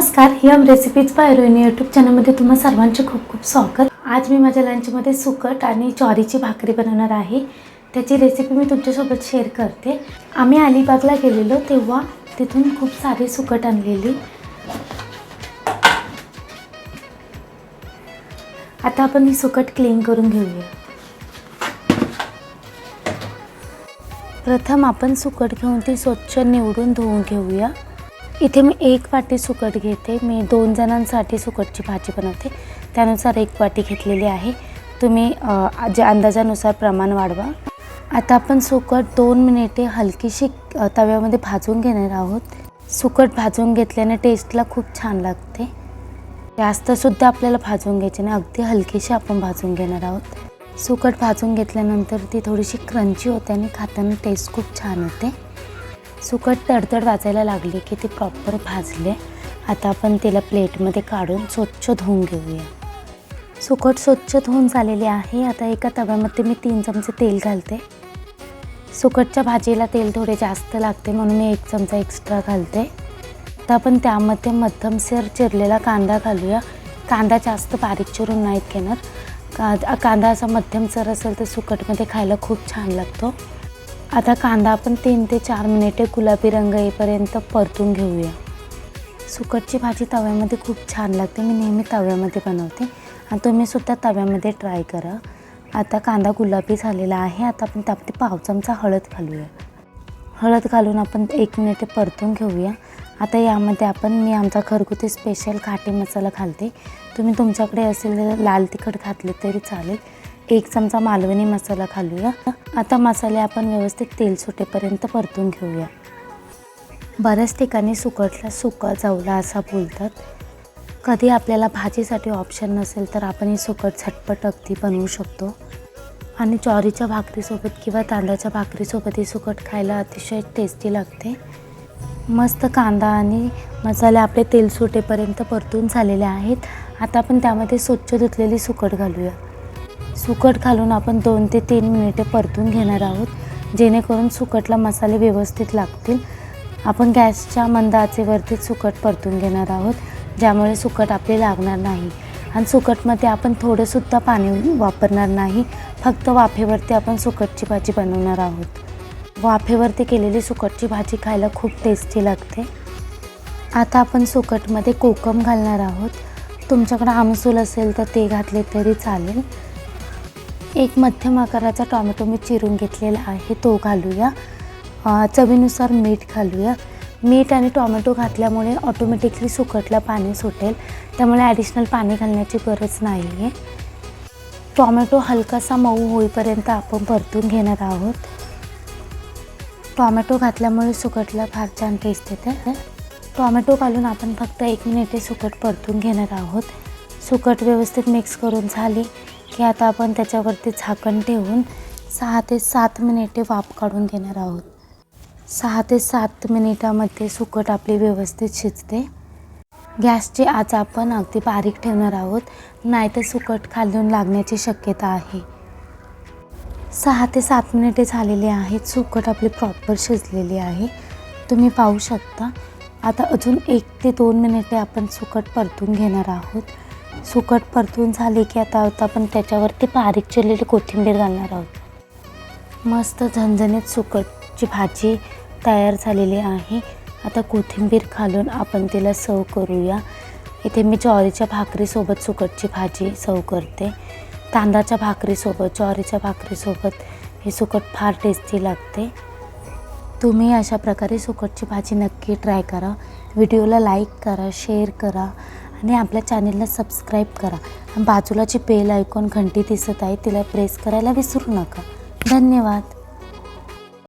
नमस्कार yum recipes by Rohini YouTube चॅनलमध्ये तुम्हा सर्वांचे खूप खूप स्वागत. आज मी माझ्या लंचमध्ये सुकट आणि ज्वारीची भाकरी बनवणार आहे. त्याची रेसिपी मी तुमच्यासोबत शेअर करते. आम्ही अलिबागला गेलेलो तेव्हा तिथून खूप सारी सुकट आणलेली. आता आपण ही सुकट क्लीन करून घेऊया. प्रथम आपण सुकट घेऊन ती स्वच्छ निवडून धुवून घेऊया. इथे मी एक वाटी सुकट घेते. मी दोन जणांसाठी सुकटची भाजी बनवते. त्यानुसार एक वाटी घेतलेली आहे. तुम्ही जे अंदाजानुसार प्रमाण वाढवा. आता आपण सुकट दोन मिनिटे हलकीशी तव्यामध्ये भाजून घेणार आहोत. सुकट भाजून घेतल्याने टेस्टला खूप छान लागते. जास्तसुद्धा आपल्याला भाजून घ्यायची नाही. अगदी हलकीशी आपण भाजून घेणार आहोत. सुकट भाजून घेतल्यानंतर ती थोडीशी क्रंची होते आणि खाताना टेस्ट खूप छान होते. सुकट तडतड वाजायला लागली की ती प्रॉपर भाजले. आता आपण तिला प्लेटमध्ये काढून स्वच्छ धुवून घेऊया. सुकट स्वच्छ धुवून झालेली आहे. आता एका तव्यामध्ये मी तीन चमचे तेल घालते. सुकटच्या भाजीला तेल थोडे जास्त लागते म्हणून मी एक चमचा एक्स्ट्रा घालते. तर आपण त्यामध्ये मध्यमसर चिरलेला कांदा घालूया. कांदा जास्त बारीक चिरून नाहीत घेणार. का कांदा असा मध्यमसर असेल तर सुकटमध्ये खायला खूप छान लागतो. आता कांदा आपण तीन ते चार मिनिटे गुलाबी रंग येईपर्यंत परतून घेऊया. सुकटची भाजी तव्यामध्ये खूप छान लागते. मी नेहमी तव्यामध्ये बनवते. आणि तुम्हीसुद्धा तव्यामध्ये ट्राय करा. आता कांदा गुलाबी झालेला आहे. आता आपण त्यामध्ये पाव चमचा हळद घालूया. हळद घालून आपण एक मिनिटे परतून घेऊया. आता यामध्ये आपण मी आमचा घरगुती स्पेशल खाटी मसाला घालते. तुम्ही तुमच्याकडे असेल तर लाल तिखट घातले तरी चालेल. एक चमचा मालवणी मसाला घालूया. आता मसाले आपण व्यवस्थित तेल सुटेपर्यंत परतून घेऊया. बऱ्याच ठिकाणी सुकटला सुका जावला असा बोलतात. कधी आपल्याला भाजीसाठी ऑप्शन नसेल तर आपण ही सुकट झटपट अगदी बनवू शकतो. आणि ज्वारीच्या भाकरीसोबत किंवा तांदळाच्या भाकरीसोबत ही सुकट खायला अतिशय टेस्टी लागते. मस्त कांदा आणि मसाले आपले तेल सुटेपर्यंत परतून झालेले आहेत. आता आपण त्यामध्ये स्वच्छ धुतलेली सुकट घालूया. सुकट घालून आपण दोन ते तीन मिनिटे परतून घेणार आहोत. जेणेकरून सुकटला मसाले व्यवस्थित लागतील. आपण गॅसच्या मंद आचेवरती सुकट परतून घेणार आहोत ज्यामुळे सुकट आपले लागणार नाही. आणि सुकटमध्ये आपण थोडंसुद्धा पाणी वापरणार नाही. फक्त वाफेवरती आपण सुकटची भाजी बनवणार आहोत. वाफेवरती केलेली सुकटची भाजी खायला खूप टेस्टी लागते. आता आपण सुकटमध्ये कोकम घालणार आहोत. तुमच्याकडे आमसूल असेल तर ते घातले तरी चालेल. एक मध्यम आकाराचा टॉमॅटो मी चिरून घेतलेला आहे तो घालूया. चवीनुसार मीठ घालूया. मीठ आणि टॉमॅटो घातल्यामुळे ऑटोमॅटिकली सुकटला पाणी सुटेल. त्यामुळे ॲडिशनल पाणी घालण्याची गरज नाही आहे टॉमॅटो हलकासा मऊ होईपर्यंत आपण परतून घेणार आहोत. टॉमॅटो घातल्यामुळे सुकटला फार छान टेस्ट येते. टॉमॅटो घालून आपण फक्त एक मिनिटे सुकट परतून घेणार आहोत. सुकट व्यवस्थित मिक्स करून झाली. की आता आपण त्याच्यावरती झाकण ठेवून सहा ते सात मिनिटे वाफ काढून घेणार आहोत. सहा ते सात मिनिटामध्ये सुकट आपली व्यवस्थित शिजते. गॅसची आज आपण अगदी बारीक ठेवणार आहोत नाहीतर सुकट खालून लागण्याची शक्यता आहे. सहा ते सात मिनिटे झालेली आहेत सुकट आपली प्रॉपर शिजलेली आहे. तुम्ही पाहू शकता आता अजून एक ते दोन मिनिटे आपण सुकट परतून घेणार आहोत. सुकट परतून झाली की आता आता आपण त्याच्यावरती बारीक चिरलेली कोथिंबीर घालणार आहोत. मस्त झणझणीत सुकटची भाजी तयार झालेली आहे. आता कोथिंबीर घालून आपण तिला सर्व करूया. इथे मी ज्वारीच्या भाकरीसोबत सुकटची भाजी सर्व करते. तांदळाच्या भाकरीसोबत ज्वारीच्या भाकरीसोबत हे सुकट फार टेस्टी लागते. तुम्ही अशा प्रकारे सुकटची भाजी नक्की ट्राय करा. व्हिडिओला लाईक करा शेअर करा. आणि आपल्या चॅनेलला सबस्क्राईब करा. बाजूला जी बेल आयकॉन घंटी दिसत आहे तिला प्रेस करायला विसरू नका. धन्यवाद.